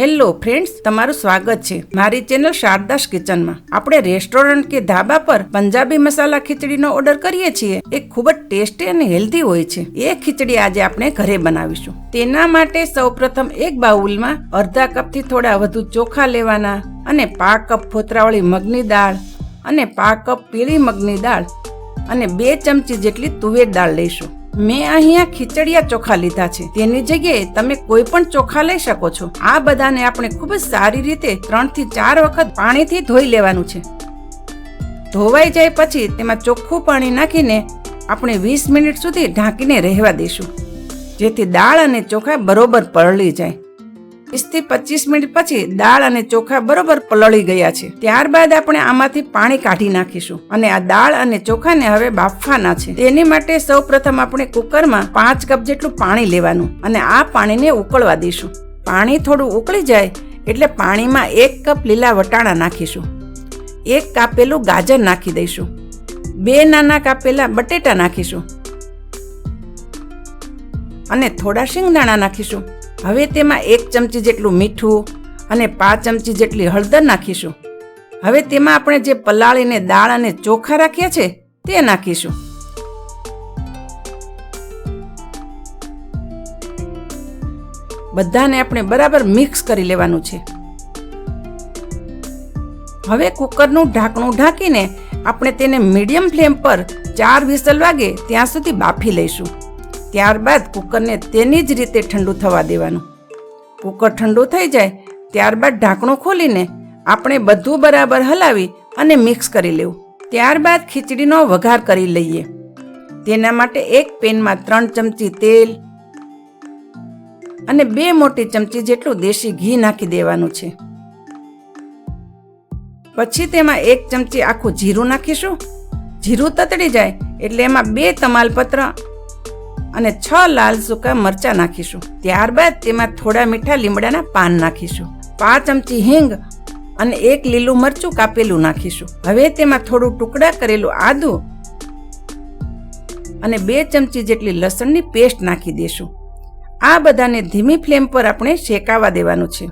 Hello friends, તમારું સ્વાગત છે મારી ચેનલ શારદાસ કિચનમાં. આપણે રેસ્ટોરન્ટ કે ધાબા પર પંજાબી મસાલા ખીચડીનો ઓર્ડર કરીએ છીએ. એ ખૂબ જ ટેસ્ટી અને હેલ્ધી હોય છે. એ ખીચડી આજે આપણે ઘરે બનાવીશું. તેના માટે સૌપ્રથમ એક બાઉલમાં અડધા કપથી થોડા વધુ ચોખા લેવાના અને પા કપ ફોતરાવાળી મગની દાળ અને પા કપ પીળી મગની દાળ અને બે ચમચી જેટલી તુવેર દાળ લઈશું. મેં અહીંયા ખીચડિયા ચોખા લીધા છે. તેની જગ્યાએ તમે કોઈ પણ ચોખા લઈ શકો છો. આ બધાને આપણે ખૂબ જ સારી રીતે ત્રણથી ચાર વખત પાણીથી ધોઈ લેવાનું છે. ધોવાઈ જાય પછી તેમાં ચોખ્ખું પાણી નાખીને આપણે વીસ મિનિટ સુધી ઢાંકીને રહેવા દઈશું. જેથી દાળ અને ચોખા બરોબર પરળી જાય. વીસથી પચીસ મિનિટ પછી દાળ અને ચોખા બરોબર પલળી ગયા છે. ત્યારબાદ આપણે આમાંથી પાણી કાઢી નાખીશું અને આ દાળ અને ચોખાને હવે બાફવાના છે. તેની માટે સૌ પ્રથમ આપણે કુકરમાં પાંચ કપ જેટલું પાણી લેવાનું અને આ પાણીને ઉકળવા દઈશું. પાણી થોડું ઉકળી જાય એટલે પાણીમાં એક કપ લીલા વટાણા નાખીશું. એક કાપેલું ગાજર નાખી દઈશું. બે નાના કાપેલા બટેટા નાખીશું. અને થોડા શિંગદાણા નાખીશું. હવે તેમાં એક ચમચી જેટલું મીઠું અને પાંચ ચમચી જેટલી હળદર નાખીશું. હવે તેમાં આપણે જે પલાળીને દાળ અને ચોખા રાખ્યા છે, તે નાખીશું. બધાને આપણે બરાબર મિક્સ કરી લેવાનું છે. હવે કુકરનું ઢાંકણું ઢાંકીને આપણે તેને મીડિયમ ફ્લેમ પર ચાર વિસલ વાગે ત્યાં સુધી બાફી લઈશું. ત્યારબાદ કુકરને તેની જ રીતે ઠંડુ થવા દેવાનું. કુકર ઠંડુ થઈ જાય, ત્યારબાદ ઢાંકણું ખોલીને આપણે બધું બરાબર હલાવી અને મિક્સ કરી લેવું. ત્યારબાદ ખીચડીનો વઘાર કરી લઈએ. તેના માટે એક પેનમાં ત્રણ ચમચી તેલ અને બે મોટી ચમચી જેટલું દેશી ઘી નાખી દેવાનું છે. પછી તેમાં એક ચમચી આખું જીરું નાખીશું. જીરું તતડી જાય એટલે એમાં બે તમાલપત્ર અને છ લાલ સૂકા મરચા નાખીશું. ત્યારબાદ તેમાં થોડા મીઠા લીમડાના પાન નાખીશું. પાંચ ચમચી હિંગ અને એક લીલું મરચું કાપેલું નાખીશું. હવે તેમાં થોડું ટુકડા કરેલું આદુ અને બે ચમચી જેટલી લસણની પેસ્ટ નાખી દેશું આ બધાને ધીમી ફ્લેમ પર આપણે શેકાવા દેવાનું છે.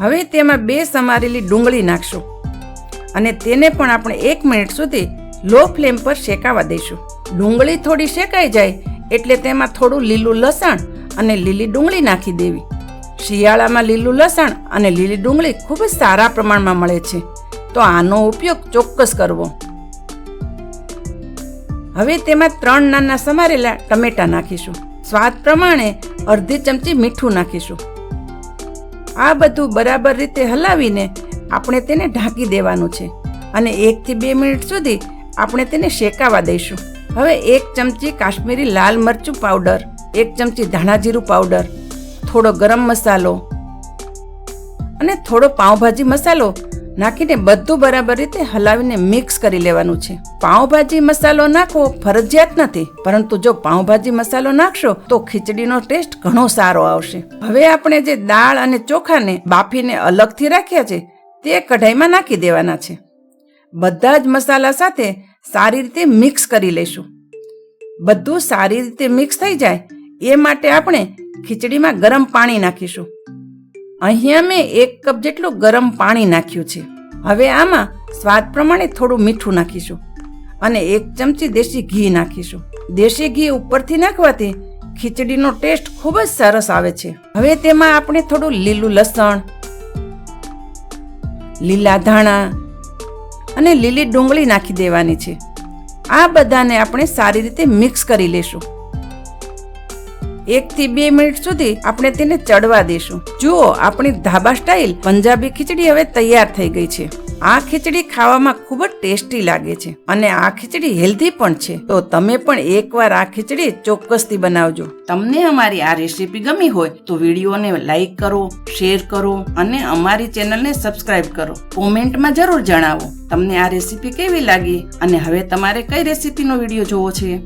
હવે તેમાં બે સમારેલી ડુંગળી નાખશું. અને તેને પણ આપણે એક મિનિટ સુધી લો ફ્લેમ પર શેકાવા દઈશું. ડુંગળી થોડી શેકાઈ જાય એટલે તેમાં થોડું લીલું લસણ અને લીલી ડુંગળી નાખી દેવી. શિયાળામાં લીલું લસણ અને લીલી ડુંગળી ખૂબ સારા પ્રમાણમાં મળે છે. તો આનો ઉપયોગ ચોક્કસ કરવો. હવે તેમાં ત્રણ નાના સમારેલા ટમેટા નાખીશું. સ્વાદ પ્રમાણે અડધી ચમચી મીઠું નાખીશું. આ બધું બરાબર રીતે હલાવીને આપણે તેને ઢાંકી દેવાનું છે. અને એકથી બે મિનિટ સુધી આપણે તેને શેકાવા દઈશું. હવે એક ચમચી કાશ્મીરી લાલ મરચું પાવડર, એક ચમચી ધાણા જીરું પાવડર, થોડો ગરમ મસાલો અને થોડો પાઉંભાજી મસાલો નાખીને બધું બરાબર રીતે હલાવીને મિક્સ કરી લેવાનું છે. પાઉંભાજી મસાલો નાખવો ફરજિયાત નથી, પરંતુ જો પાઉંભાજી મસાલો નાખશો તો ખીચડીનો ટેસ્ટ ઘણો સારો આવશે. હવે આપણે જે દાળ અને ચોખાને બાફીને અલગથી રાખ્યા છે, તે કઢાઈમાં નાખી દેવાના છે. બધા જ મસાલા સાથે સારી રીતે મિક્સ કરી લઈશું. બધું સારી રીતે મિક્સ થઈ જાય એ માટે આપણે ખીચડીમાં ગરમ પાણી નાખીશું. અહીંયા મેં એક કપ જેટલું ગરમ પાણી નાખ્યું છે. હવે આમાં સ્વાદ પ્રમાણે થોડું મીઠું નાખીશું અને એક ચમચી દેશી ઘી નાખીશું. દેશી ઘી ઉપરથી નાખવાથી ખીચડીનો ટેસ્ટ ખૂબ જ સરસ આવે છે. હવે તેમાં આપણે થોડું લીલું લસણ, લીલા ધાણા અને લીલી ડુંગળી નાખી દેવાની છે. આ બધાને આપણે સારી રીતે મિક્સ કરી લેશું. એકથી બે મિનિટ સુધી આપણે તેને ચડવા દેશું. જુઓ, આપણી ધાબા સ્ટાઇલ પંજાબી ખીચડી હવે તૈયાર થઈ ગઈ છે. આ ખીચડી ખાવામાં ખૂબ જ ટેસ્ટી લાગે છે અને આ ખીચડી હેલ્ધી પણ છે. તો તમે પણ એકવાર આ ખીચડી ચોક્કસથી બનાવજો. તમને અમારી આ રેસીપી ગમી હોય તો વિડીયોને લાઈક કરો, શેર કરો અને અમારી ચેનલને સબસ્ક્રાઇબ કરો. કોમેન્ટમાં જરૂર જણાવો, તમને આ રેસીપી કેવી લાગી અને હવે તમારે કઈ રેસીપીનો વીડિયો જોવો છે?